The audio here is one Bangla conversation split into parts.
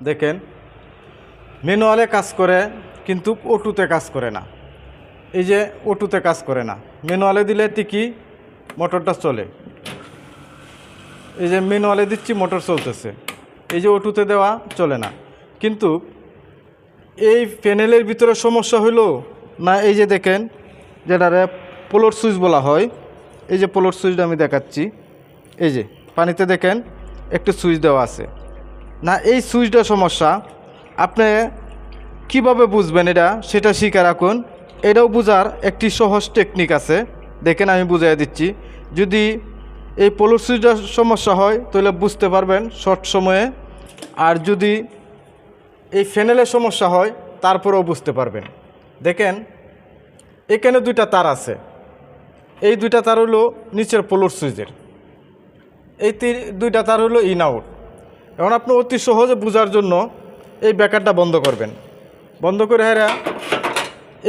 দেখেন, ম্যানুয়ালে কাজ করে কিন্তু ওটুতে কাজ করে না। এই যে ওটুতে কাজ করে না। ম্যানুয়ালে দিলে টিকি মোটরটা চলে। এই যে ম্যানুয়ালে দিচ্ছি, মোটর চলতেছে। এই যে ওটুতে দেওয়া চলে না। কিন্তু এই প্যানেলের ভিতরে সমস্যা হইল না, এই যে দেখেন, যেটারে পোলোর সুইচ বলা হয়, এই যে পোলোর সুইচটা আমি দেখাচ্ছি। এই যে, পানিতে দেখেন, একটু সুইচ দেওয়া আছে। না, এই সুইচটা সমস্যা। আপনি কীভাবে বুঝবেন এটা? সেটা শিখে রাখুন। এটাও বোঝার একটি সহজ টেকনিক আছে। দেখেন, আমি বুঝাই দিচ্ছি। যদি এই পোলোর সুইচটার সমস্যা হয়, তাহলে বুঝতে পারবেন শর্ট সময়ে। আর যদি এই ফ্যানেলের সমস্যা হয়, তারপরেও বুঝতে পারবেন। দেখেন, এখানে দুইটা তার আছে। এই দুইটা তার হলো নিচের পোলোর সুইচের। এই দুইটা তার হলো ইন আউট এখন আপনি অতি সহজে বোঝার জন্য এই ব্যাকারটা বন্ধ করবেন। বন্ধ করে হেরা,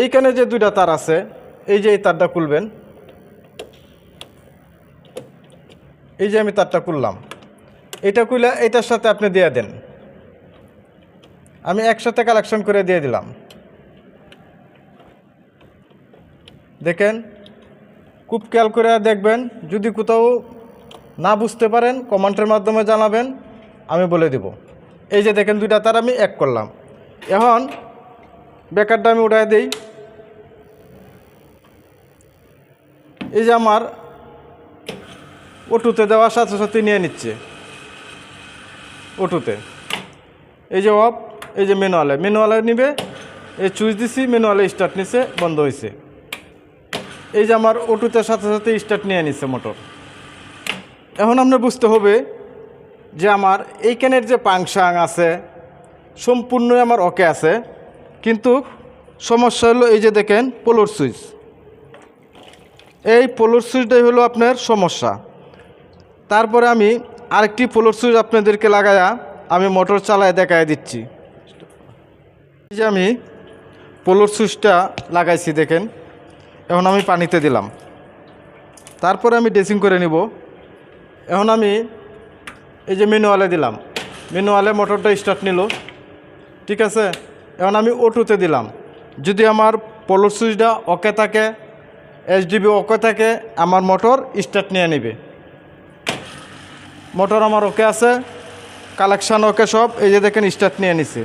এইখানে যে দুইটা তার আছে, এই যে এই তারটা খুলবেন। এই যে আমি তারটা খুললাম। এটা খুলে এটার সাথে আপনি দিয়ে দেন। আমি একসাথে কালেকশন করে দিয়ে দিলাম। দেখেন, খুব খেয়াল করে দেখবেন, যদি কোথাও না বুঝতে পারেন কমেন্টের মাধ্যমে জানাবেন আমি বলে দিব। এই যে দেখেন দুইটা তার আমি এক করলাম। এখন বেকারটা আমি উঠাই দিই। এই যে আমার ওটুতে দেওয়ার সাথে সাথে নিয়ে নিচ্ছে। ওটুতে এই যে অফ, এই যে ম্যানুয়ালে। ম্যানুয়ালে নিবে, এই চুইচ দিছি, ম্যানুয়ালে স্টার্ট নিছে, বন্ধ হয়েছে এই যে আমার ওটুতে সাথে সাথে স্টার্ট নিয়ে নিচ্ছে মোটর। এখন আপনার বুঝতে হবে যে আমার এইখানের যে পাংশাং আছে, সম্পূর্ণই আমার ওকে আছে, কিন্তু সমস্যা হলো এই যে দেখেন পোলোর সুইচ এই পোলোর সুইচটাই হলো আপনার সমস্যা। তারপরে আমি আরেকটি পোলোর সুইচ আপনাদেরকে লাগায়া আমি মোটর চালায় দেখায় দিচ্ছি। এই যে আমি পোলোর সুইচটা লাগাইছি দেখেন, এখন আমি পানিতে দিলাম। তারপরে আমি ড্রেসিং করে নিব। এখন আমি এই যে ম্যানুয়ালে দিলাম। ম্যানুয়ালে মোটরটা স্টার্ট নিল। ঠিক আছে? এখন আমি ওটুতে দিলাম। যদি আমার পোলোর সুইচটা ওকে থাকে এইচডিবি ওকে থাকে, আমার মোটর স্টার্ট নিয়ে নেবে। মোটর আমার ওকে আছে কালেকশান ওকে সব, এই যে দেখেন স্টার্ট নিয়ে নিছে।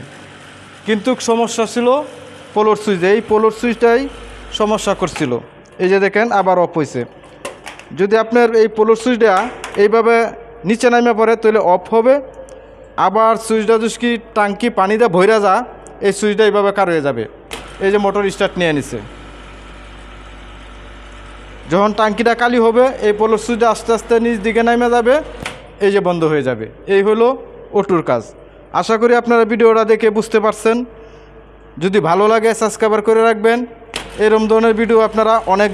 কিন্তু সমস্যা ছিল পোলোর সুইচে এই পোলোর সুইচটাই সমস্যা করছিল। এই যে দেখেন আবার অফ হয়েছে যদি আপনার এই পোলোর সুইচটা এইভাবে নিচে নামে পড়ে তাহলে অফ হবে। আবার সুইচটা যদি টাঙ্কি পানি পানিতে ভৈরা যা, এই সুইচটা এইভাবে কার হয়ে যাবে? এই যে মোটর স্টার্ট নিয়ে নিছে। যখন টাঙ্কিটা কালি হবে, এই পোলোর সুইচটা আস্তে আস্তে নিচ দিকে নামে যাবে, এই যে বন্ধ হয়ে যাবে। এই হলো ওটুর কাজ। আশা করি আপনারা ভিডিওটা দেখে বুঝতে পারছেন। যদি ভালো লাগে, সাবস্ক্রাইবার করে রাখবেন। এরম ধরনের ভিডিও আপনারা অনেক